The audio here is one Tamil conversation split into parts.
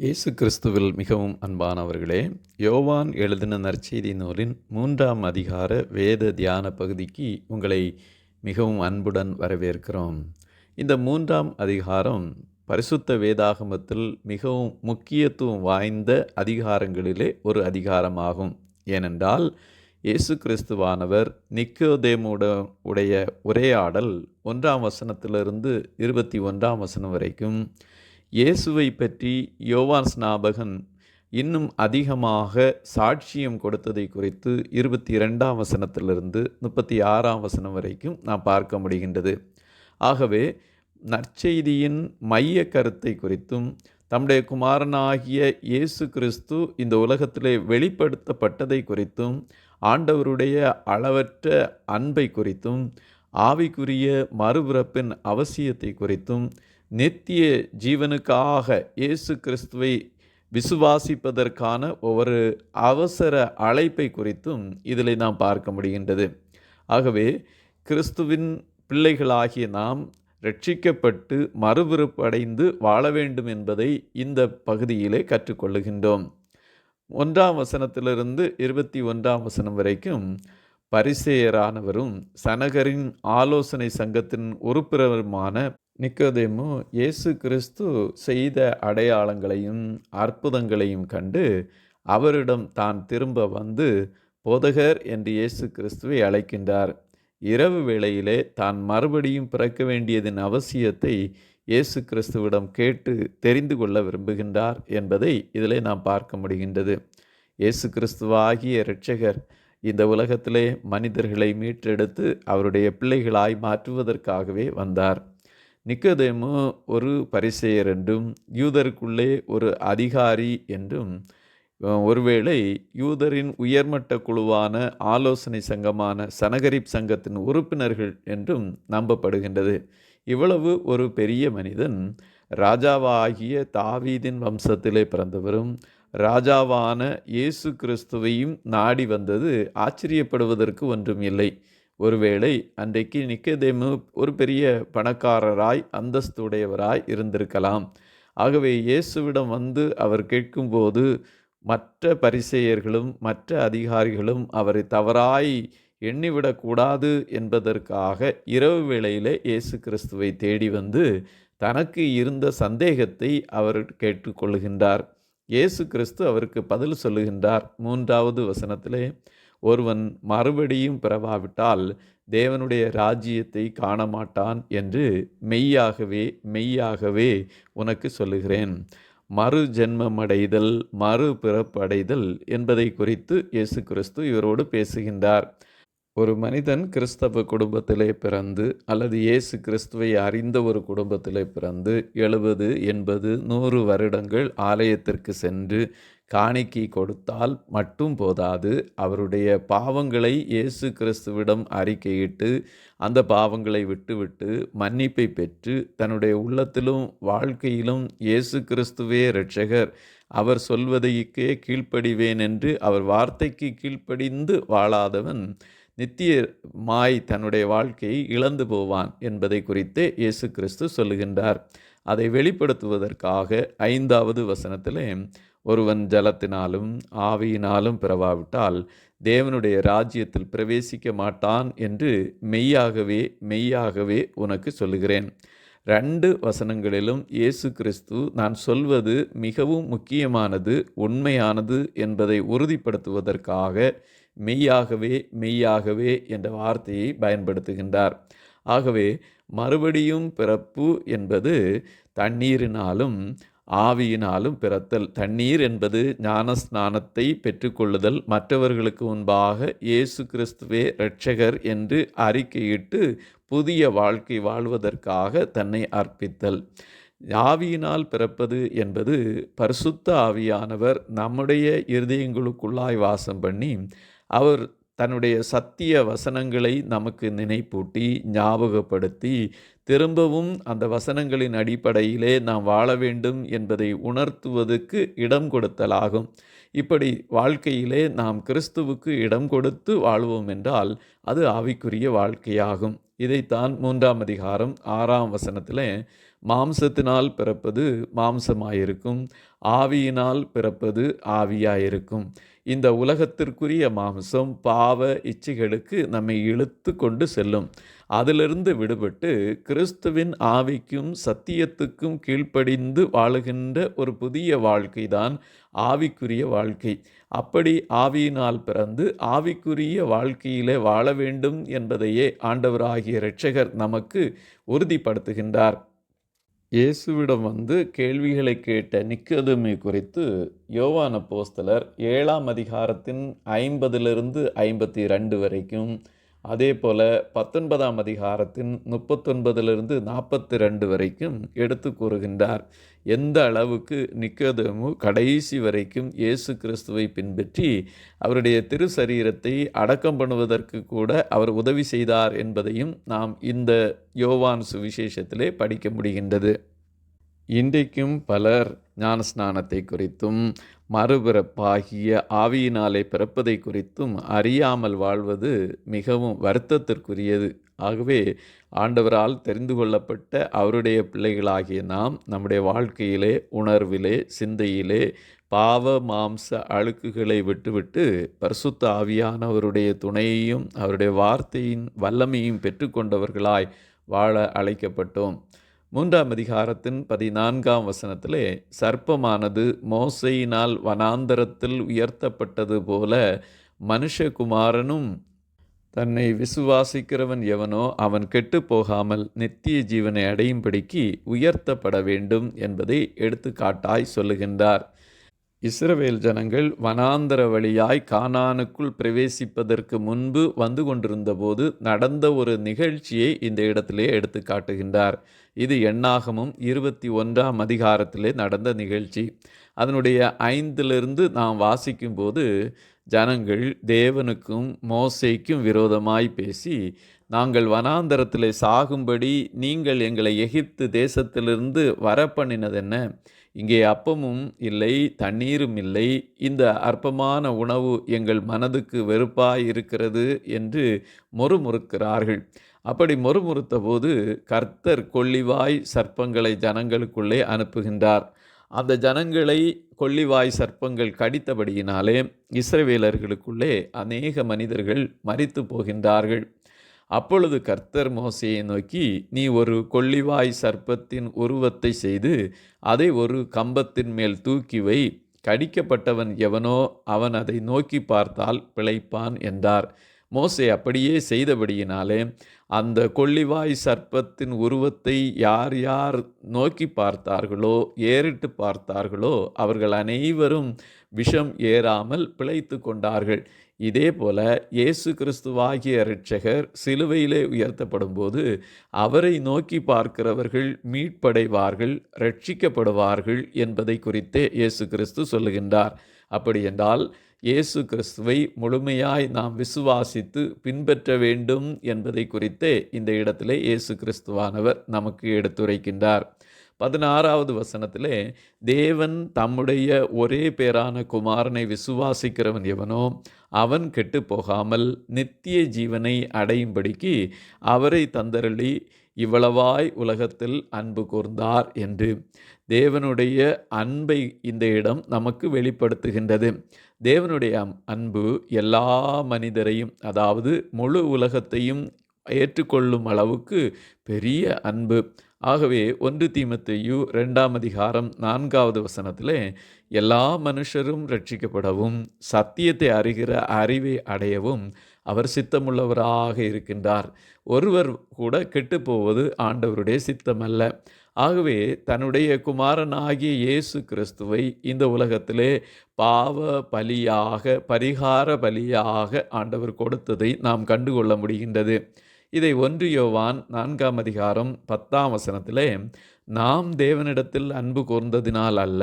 இயேசு கிறிஸ்துவில் மிகவும் அன்பானவர்களே யோவான் எழுதின நற்செய்தி நூலின் மூன்றாம் அதிகார வேத தியான பகுதிக்கு உங்களை மிகவும் அன்புடன் வரவேற்கிறோம். இந்த மூன்றாம் அதிகாரம் பரிசுத்த வேதாகமத்தில் மிகவும் முக்கியத்துவம் வாய்ந்த அதிகாரங்களிலே ஒரு அதிகாரமாகும். ஏனென்றால் இயேசு கிறிஸ்துவானவர் நிக்கோதேமுட உடைய உரையாடல் ஒன்றாம் வசனத்திலிருந்து இருபத்தி ஒன்றாம் வசனம் வரைக்கும் இயேசுவை பற்றி யோவான் ஸ்நாபகன் இன்னும் அதிகமாக சாட்சியம் கொடுத்ததை குறித்து இருபத்தி இரண்டாம் வசனத்திலிருந்து முப்பத்தி ஆறாம் வசனம் வரைக்கும் நாம் பார்க்க முடிகின்றது. ஆகவே நற்செய்தியின் மைய கருத்தை குறித்தும் தம்முடைய குமாரனாகிய இயேசு கிறிஸ்து இந்த உலகத்திலே வெளிப்படுத்தப்பட்டதை குறித்தும் ஆண்டவருடைய அளவற்ற அன்பை குறித்தும் ஆவிக்குரிய மறுபிறப்பின் அவசியத்தை குறித்தும் நித்திய ஜீவனுக்காக இயேசு கிறிஸ்துவை விசுவாசிப்பதற்கான ஒவ்வொரு அவசர அழைப்பை குறித்தும் இதில் நாம் பார்க்க முடிகின்றது. ஆகவே கிறிஸ்துவின் பிள்ளைகளாகிய நாம் ரட்சிக்கப்பட்டு மறுபிறப்படைந்து வாழ வேண்டும் என்பதை இந்த பகுதியிலே கற்றுக்கொள்ளுகின்றோம். ஒன்றாம் வசனத்திலிருந்து இருபத்தி ஒன்றாம் வசனம் வரைக்கும் பரிசேயரானவரும் சனகரின் ஆலோசனை சங்கத்தின் உறுப்பினருமான நிக்கோதேமு இயேசு கிறிஸ்து செய்த அடையாளங்களையும் அற்புதங்களையும் கண்டு அவரிடம் தான் திரும்ப வந்து போதகர் என்று இயேசு கிறிஸ்துவை அழைக்கின்றார். இரவு வேளையிலே தான் மறுபடியும் பிறக்க வேண்டியதன் அவசியத்தை இயேசு கிறிஸ்துவிடம் கேட்டு தெரிந்து கொள்ள விரும்புகின்றார் என்பதை இதிலே நாம் பார்க்க முடிகின்றது. இயேசு கிறிஸ்துவாகிய இரட்சகர் இந்த உலகத்திலே மனிதர்களை மீட்டெடுத்து அவருடைய பிள்ளைகளாய் மாற்றுவதற்காகவே வந்தார். நிக்கதேமு ஒரு பரிசெயர் என்றும் யூதருக்குள்ளே ஒரு அதிகாரி என்றும் ஒருவேளை யூதரின் உயர்மட்ட குழுவான ஆலோசனை சங்கமான சனகரிப் சங்கத்தின் உறுப்பினர்கள் என்றும் நம்பப்படுகின்றது. இவ்வளவு ஒரு பெரிய மனிதன் ராஜாவாகிய தாவீதின் வம்சத்திலே பிறந்தவரும் ராஜாவான இயேசு கிறிஸ்துவையும் நாடி வந்தது ஆச்சரியப்படுவதற்கு ஒன்றும் இல்லை. ஒருவேளை அன்றைக்கு நிக்கதேமு ஒரு பெரிய பணக்காரராய் அந்தஸ்துடையவராய் இருந்திருக்கலாம். ஆகவே இயேசுவிடம் வந்து அவர் கேட்கும்போது மற்ற பரிசெயர்களும் மற்ற அதிகாரிகளும் அவரை தவறாய் எண்ணிவிடக்கூடாது என்பதற்காக இரவு வேளையிலே இயேசு கிறிஸ்துவை தேடி வந்து தனக்கு இருந்த சந்தேகத்தை அவர் கேட்டுக்கொள்கின்றார். இயேசு கிறிஸ்து அவருக்கு பதில் சொல்லுகின்றார். மூன்றாவது வசனத்திலே ஒருவன் மறுபடியும் பிறவாவிட்டால் தேவனுடைய ராஜ்யத்தை காண மாட்டான் என்று மெய்யாகவே மெய்யாகவே உனக்கு சொல்லுகிறேன். மறு ஜென்மமடைதல் மறு பிறப்படைதல் என்பதை குறித்து இயேசு கிறிஸ்து இவரோடு பேசுகின்றார். ஒரு மனிதன் கிறிஸ்தவ குடும்பத்திலே பிறந்து அல்லது இயேசு கிறிஸ்துவை அறிந்த ஒரு குடும்பத்திலே பிறந்து எழுபது எண்பது நூறு வருடங்கள் ஆலயத்திற்கு சென்று காணிக்கை கொடுத்தால் மட்டும் போதாது. அவருடைய பாவங்களை இயேசு கிறிஸ்துவிடம் அறிக்கையிட்டு அந்த பாவங்களை விட்டுவிட்டு மன்னிப்பை பெற்று தன்னுடைய உள்ளத்திலும் வாழ்க்கையிலும் இயேசு கிறிஸ்துவே இரட்சகர். அவர் சொல்வதைக்கே கீழ்ப்படிவேன் என்று அவர் வார்த்தைக்கு கீழ்ப்படிந்து வாழாதவன் நித்திய மாய் தன்னுடைய வாழ்க்கையை இழந்து போவான் என்பதை குறித்தே இயேசு கிறிஸ்து சொல்லுகின்றார். அதை வெளிப்படுத்துவதற்காக ஐந்தாவது வசனத்திலே ஒருவன் ஜலத்தினாலும் ஆவியினாலும் பிறவாவிட்டால் தேவனுடைய ராஜ்யத்தில் பிரவேசிக்க மாட்டான் என்று மெய்யாகவே மெய்யாகவே உனக்கு சொல்லுகிறேன். ரெண்டு வசனங்களிலும் இயேசு கிறிஸ்து நான் சொல்வது மிகவும் முக்கியமானது உண்மையானது என்பதை உறுதிப்படுத்துவதற்காக மெய்யாகவே மெய்யாகவே என்ற வார்த்தையை பயன்படுத்துகின்றார். ஆகவே மறுபடியும் பிறப்பு என்பது தண்ணீரினாலும் ஆவியினாலும் பிறத்தல். தண்ணீர் என்பது ஞானஸ்நானத்தை பெற்றுக்கொள்ளுதல். மற்றவர்களுக்கு முன்பாக இயேசு கிறிஸ்துவே இரட்சகர் என்று அறிக்கையிட்டு புதிய வாழ்க்கை வாழ்வதற்காக தன்னை அர்ப்பித்தல். ஆவியினால் பிறப்பது என்பது பரிசுத்த ஆவியானவர் நம்முடைய இருதயங்களுக்குள்ளாய் வாசம் பண்ணி அவர் தன்னுடைய சத்திய வசனங்களை நமக்கு நினைப்பூட்டி ஞாபகப்படுத்தி திரும்பவும் அந்த வசனங்களின் அடிப்படையிலே நாம் வாழ வேண்டும் என்பதை உணர்த்துவதற்கு இடம் கொடுத்தலாகும். இப்படி வாழ்க்கையிலே நாம் கிறிஸ்துவுக்கு இடம் கொடுத்து வாழ்வோம் என்றால் அது ஆவிக்குரிய வாழ்க்கையாகும். இதைத்தான் மூன்றாம் அதிகாரம் ஆறாம் வசனத்தில் மாம்சத்தினால் பிறப்பது மாம்சமாயிருக்கும் ஆவியினால் பிறப்பது ஆவியாயிருக்கும். இந்த உலகத்திற்குரிய மாம்சம் பாவ இச்சைகளுக்கு நம்மை இழுத்து கொண்டு செல்லும். அதிலிருந்து விடுபட்டு கிறிஸ்துவின் ஆவிக்கும் சத்தியத்துக்கும் கீழ்ப்படிந்து வாழுகின்ற ஒரு புதிய வாழ்க்கை தான் ஆவிக்குரிய வாழ்க்கை. அப்படி ஆவியினால் பிறந்து ஆவிக்குரிய வாழ்க்கையிலே வாழ வேண்டும் என்பதையே ஆண்டவராகிய இரட்சகர் நமக்கு உறுதிப்படுத்துகின்றார். இயேசுவிடம் வந்து கேள்விகளை கேட்ட நிக்கதுமை குறித்து யோவான போஸ்தலர் ஏழாம் அதிகாரத்தின் ஐம்பதிலிருந்து ஐம்பத்தி ரெண்டு வரைக்கும் அதே போல் பத்தொன்பதாம் அதிகாரத்தின் முப்பத்தொன்பதிலிருந்து நாற்பத்தி ரெண்டு வரைக்கும் எடுத்து கூறுகின்றார் எந்த அளவுக்கு நிக்கதமு கடைசி வரைக்கும் இயேசு கிறிஸ்துவை பின்பற்றி அவருடைய திரு சரீரத்தை அடக்கம் பண்ணுவதற்கு கூட அவர் உதவி செய்தார் என்பதையும் நாம் இந்த யோவான் சுவிசேஷத்திலே படிக்க முடிகின்றது. இன்றைக்கும் பலர் ஞானஸ்நானத்தை குறித்தும் மறுபிறப்பாகிய ஆவியினாலே பிறப்பதை குறித்தும் அறியாமல் வாழ்வது மிகவும் வருத்தத்திற்குரியது. ஆகவே ஆண்டவரால் தெரிந்து கொள்ளப்பட்ட அவருடைய பிள்ளைகளாகிய நாம் நம்முடைய வாழ்க்கையிலே உணர்விலே சிந்தையிலே பாவ மாம்ச அழுக்குகளை விட்டுவிட்டு பரிசுத்த ஆவியானவருடைய துணையையும் அவருடைய வார்த்தையின் வல்லமையும் பெற்றுக்கொண்டவர்களாய் வாழ அழைக்கப்பட்டோம். மூன்றாம் அதிகாரத்தின் பதினான்காம் வசனத்திலே சர்ப்பமானது மோசையினால் வனாந்தரத்தில் உயர்த்தப்பட்டது போல மனுஷகுமாரனும் தன்னை விசுவாசிக்கிறவன் எவனோ அவன் கெட்டு போகாமல் நித்திய ஜீவனை அடையும்படிக்கு உயர்த்தப்பட வேண்டும் என்பதை எடுத்துக்காட்டாய் சொல்லுகின்றார். இஸ்ரவேல் ஜனங்கள் வனாந்தர வழியாய் கானானுக்குள் பிரவேசிப்பதற்கு முன்பு வந்து கொண்டிருந்தபோது நடந்த ஒரு நிகழ்ச்சியை இந்த இடத்திலே எடுத்து காட்டுகின்றார். இது எண்ணாகமும் இருபத்தி ஒன்றாம் அதிகாரத்திலே நடந்த நிகழ்ச்சி. அதனுடைய ஐந்திலிருந்து நாம் வாசிக்கும்போது ஜனங்கள் தேவனுக்கும் மோசைக்கும் விரோதமாய் பேசி நாங்கள் வனாந்தரத்தில் சாகும்படி நீங்கள் எங்களை எகிப்து தேசத்திலிருந்து வரப்பண்ணினதென்ன? இங்கே அப்பமும் இல்லை தண்ணீரும் இல்லை. இந்த அற்பமான உணவு எங்கள் மனதுக்கு வெறுப்பாய் இருக்கிறது என்று மொறுமுறுக்கிறார்கள். அப்படி மொறுமுறுத்த போது கர்த்தர் கொள்ளிவாய் சர்ப்பங்களை ஜனங்களுக்குள்ளே அனுப்புகின்றார். அந்த ஜனங்களை கொள்ளிவாய் சர்ப்பங்கள் கடித்தபடியினாலே இஸ்ரவேலர்களுக்குள்ளே அநேக மனிதர்கள் மறித்து போகின்றார்கள். அப்பொழுது கர்த்தர் மோசையை நோக்கி நீ ஒரு கொள்ளிவாய் சர்ப்பத்தின் உருவத்தை செய்து அதை ஒரு கம்பத்தின் மேல் தூக்கி வை. கடிக்கப்பட்டவன் எவனோ அவன் அதை நோக்கி பார்த்தால் பிழைப்பான் என்றார். மோசே அப்படியே செய்தபடியினாலே அந்த கொள்ளிவாய் சர்ப்பத்தின் உருவத்தை யார் யார் நோக்கி பார்த்தார்களோ ஏறிட்டு பார்த்தார்களோ அவர்கள் அனைவரும் விஷம் ஏறாமல் பிழைத்து கொண்டார்கள். இதே போல இயேசு கிறிஸ்துவாகிய இரட்சகர் சிலுவையிலே உயர்த்தப்படும் போது அவரை நோக்கி பார்க்கிறவர்கள் மீட்படைவார்கள் ரட்சிக்கப்படுவார்கள் என்பதை குறித்தே இயேசு கிறிஸ்து சொல்லுகின்றார். அப்படி என்றால் இயேசு கிறிஸ்துவை முழுமையாய் நாம் விசுவாசித்து பின்பற்ற வேண்டும் என்பதை குறித்தே இந்த இடத்திலே இயேசு கிறிஸ்துவானவர் நமக்கு எடுத்துரைக்கின்றார். பதினாறாவது வசனத்திலே தேவன் தம்முடைய ஒரே பேரான குமாரனை விசுவாசிக்கிறவன் எவனோ அவன் கெட்டு போகாமல் நித்திய ஜீவனை அடையும்படிக்கு அவரை தந்தரளி இவ்வளவாய் உலகத்தில் அன்பு கூர்ந்தார் என்று. தேவனுடைய அன்பை இந்த இடம் நமக்கு வெளிப்படுத்துகின்றது. தேவனுடைய அன்பு எல்லா மனிதரையும் அதாவது முழு உலகத்தையும் ஏற்றுக்கொள்ளும் அளவுக்கு பெரிய அன்பு. ஆகவே ஒன்று தீமத்தையு ரெண்டாம் அதிகாரம் நான்காவது வசனத்தில் எல்லா மனுஷரும் ரட்சிக்கப்படவும் சத்தியத்தை அறிகிற அறிவை அடையவும் அவர் சித்தமுள்ளவராக இருக்கின்றார். ஒருவர் கூட கெட்டுப்போவது ஆண்டவருடைய சித்தமல்ல. ஆகவே தன்னுடைய குமாரனாகிய இயேசு கிறிஸ்துவை இந்த உலகத்திலே பாவ பலியாக பரிகார பலியாக ஆண்டவர் கொடுத்ததை நாம் கண்டுகொள்ள முடிகின்றது. இதை ஒன்று யோவான் நான்காம் அதிகாரம் பத்தாம் வசனத்திலே நாம் தேவனிடத்தில் அன்பு கூர்ந்ததினால் அல்ல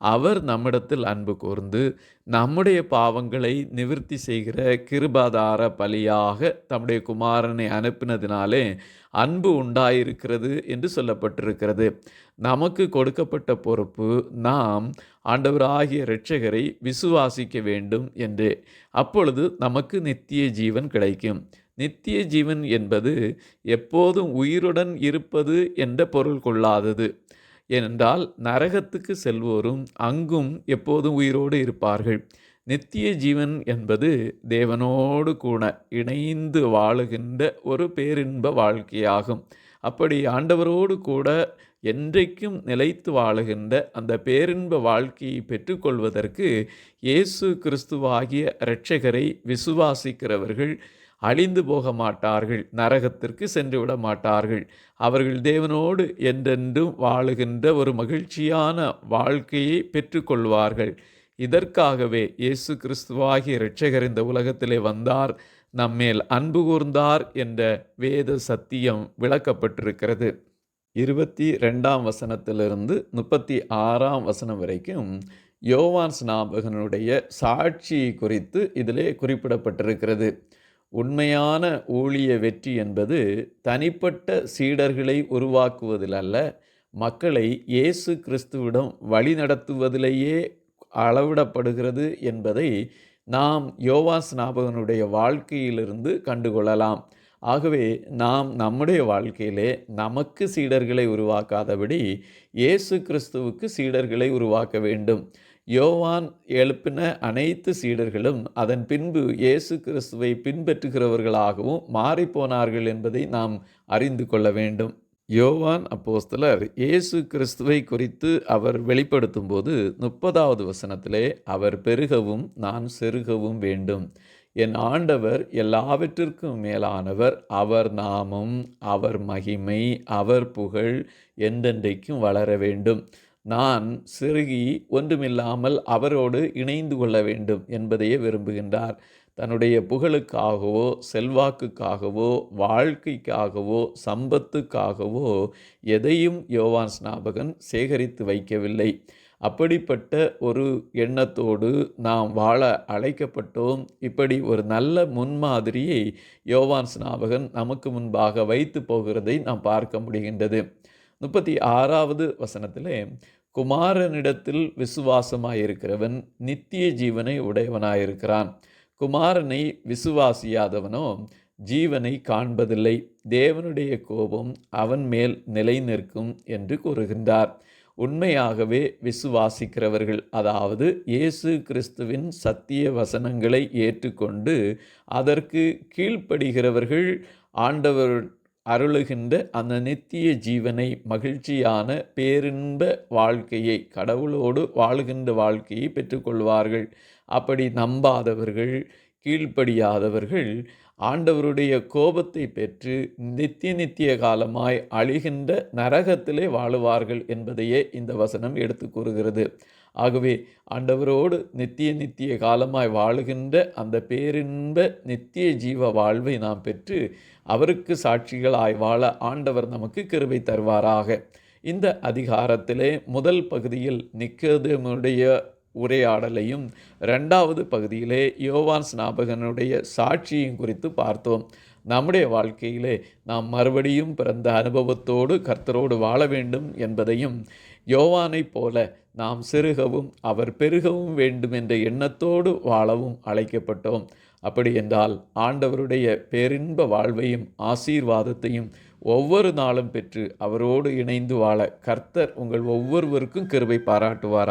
அவர் நம்மிடத்தில் அன்பு கூர்ந்து நம்முடைய பாவங்களை நிவிர்த்தி செய்கிற கிருபாதார பலியாக தம்முடைய குமாரனை அனுப்பினதினாலே அன்பு உண்டாயிருக்கிறது என்று சொல்லப்பட்டிருக்கிறது. நமக்கு கொடுக்கப்பட்ட பொறுப்பு நாம் ஆண்டவராகிய இரட்சகரை விசுவாசிக்க வேண்டும் என்று. அப்பொழுது நமக்கு நித்திய ஜீவன் கிடைக்கும். நித்திய ஜீவன் என்பது எப்போதும் உயிருடன் இருப்பது என்ற பொருள் கொள்ளாதது. ஏனென்றால் நரகத்துக்கு செல்வோரும் அங்கும் எப்போதும் உயிரோடு இருப்பார்கள். நித்திய ஜீவன் என்பது தேவனோடு கூட இணைந்து வாழுகின்ற ஒரு பேரின்ப வாழ்க்கையாகும். அப்படி ஆண்டவரோடு கூட என்றைக்கும் நிலைத்து வாழுகின்ற அந்த பேரின்ப வாழ்க்கையை பெற்றுக்கொள்வதற்கு இயேசு கிறிஸ்துவாகிய இரட்சகரை விசுவாசிக்கிறவர்கள் அழிந்து போக மாட்டார்கள் நரகத்திற்கு சென்று விட மாட்டார்கள். அவர்கள் தேவனோடு என்றென்றும் வாழுகின்ற ஒரு மகிழ்ச்சியான வாழ்க்கையை பெற்றுக்கொள்வார்கள். இதற்காகவே இயேசு கிறிஸ்துவாகிய இரட்சகர் இந்த உலகத்திலே வந்தார். நம்மேல் அன்பு கூர்ந்தார் என்ற வேத சத்தியம் விளக்கப்பட்டிருக்கிறது. இருபத்தி ரெண்டாம் வசனத்திலிருந்து முப்பத்தி ஆறாம் வசனம் வரைக்கும் யோவான் ஸ்நாபகனுடைய சாட்சி குறித்து இதிலே குறிப்பிடப்பட்டிருக்கிறது. உண்மையான ஊழிய வெற்றி என்பது தனிப்பட்ட சீடர்களை உருவாக்குவதில் அல்ல மக்களை இயேசு கிறிஸ்துவிடம் வழிநடத்துவதிலேயே அளவிடப்படுகிறது என்பதை நாம் யோவா ஸ்நாபகனுடைய வாழ்க்கையிலிருந்து கண்டுகொள்ளலாம். ஆகவே நாம் நம்முடைய வாழ்க்கையிலே நமக்கு சீடர்களை உருவாக்காதபடி இயேசு கிறிஸ்துவுக்கு சீடர்களை உருவாக்க வேண்டும். யோவான் எழுப்பின அனைத்து சீடர்களும் அதன் பின்பு இயேசு கிறிஸ்துவை பின்பற்றுகிறவர்களாகவும் மாறிப்போனார்கள் என்பதை நாம் அறிந்து கொள்ள வேண்டும். யோவான் அப்போஸ்தலர் இயேசு கிறிஸ்துவை குறித்து அவர் வெளிப்படுத்தும் போது முப்பதாவது வசனத்திலே அவர் பெருகவும் நான் செருகவும் வேண்டும். என் ஆண்டவர் எல்லாவற்றிற்கும் மேலானவர். அவர் நாமம் அவர் மகிமை அவர் புகழ் எந்தென்றைக்கும் வளர வேண்டும். நான் சிறுகி ஒன்றுமில்லாமல் அவரோடு இணைந்து கொள்ள வேண்டும் என்பதையே விரும்புகின்றார். தன்னுடைய புகழுக்காகவோ செல்வாக்குக்காகவோ வாழ்க்கைக்காகவோ சம்பத்துக்காகவோ எதையும் யோவான் ஸ்நாபகன் சேகரித்து வைக்கவில்லை. அப்படிப்பட்ட ஒரு எண்ணத்தோடு நாம் வாழ அழைக்கப்பட்டோம். இப்படி ஒரு நல்ல முன்மாதிரியை யோவான் ஸ்நாபகன் நமக்கு முன்பாக வைத்து போகிறதை நாம் பார்க்க முடிகின்றது. முப்பத்தி ஆறாவது வசனத்திலே குமாரனிடத்தில் விசுவாசமாயிருக்கிறவன் நித்திய ஜீவனை உடையவனாயிருக்கிறான். குமாரனை விசுவாசியாதவனோ ஜீவனை காண்பதில்லை. தேவனுடைய கோபம் அவன் மேல் நிலை நிற்கும் என்று கூறுகின்றார். உண்மையாகவே விசுவாசிக்கிறவர்கள் அதாவது இயேசு கிறிஸ்துவின் சத்திய வசனங்களை ஏற்றுக்கொண்டு அதற்கு கீழ்ப்படுகிறவர்கள் ஆண்டவர் அருளுகின்ற அந்த நித்திய ஜீவனை மகிழ்ச்சியான பேரின்ப வாழ்க்கையை கடவுளோடு வாழுகின்ற வாழ்க்கையை பெற்றுக்கொள்வார்கள். அப்படி நம்பாதவர்கள் கீழ்ப்படியாதவர்கள் ஆண்டவருடைய கோபத்தை பெற்று நித்திய நித்திய காலமாய் அழிகின்ற நரகத்திலே வாழுவார்கள் என்பதையே இந்த வசனம் எடுத்து கூறுகிறது. ஆகவே ஆண்டவரோடு நித்திய நித்திய காலமாய் வாழுகின்ற அந்த பேரின்ப நித்திய ஜீவ வாழ்வை நாம் பெற்று அவருக்கு சாட்சிகளாய் வாழ ஆண்டவர் நமக்கு கிருவை தருவாராக. இந்த அதிகாரத்திலே முதல் பகுதியில் நிக்கதமுடைய உரையாடலையும் ரெண்டாவது பகுதியிலே யோவான் ஸ்நாபகனுடைய சாட்சியும் குறித்து பார்த்தோம். நம்முடைய வாழ்க்கையிலே நாம் மறுபடியும் பிறந்த அனுபவத்தோடு கர்த்தரோடு வாழ வேண்டும் என்பதையும் யோவானைப் போல நாம் சிறுகவும் அவர் பெருகவும் வேண்டும் என்ற எண்ணத்தோடு வாழவும் அழைக்கப்பட்டோம். அப்படி என்றால் ஆண்டவருடைய பேரின்ப வாழ்வையும் ஆசீர்வாதத்தையும் ஒவ்வொரு நாளும் பெற்று அவரோடு இணைந்து வாழ கர்த்தர் உங்கள் ஒவ்வொருவருக்கும் கிருபை பாராட்டுவாரா?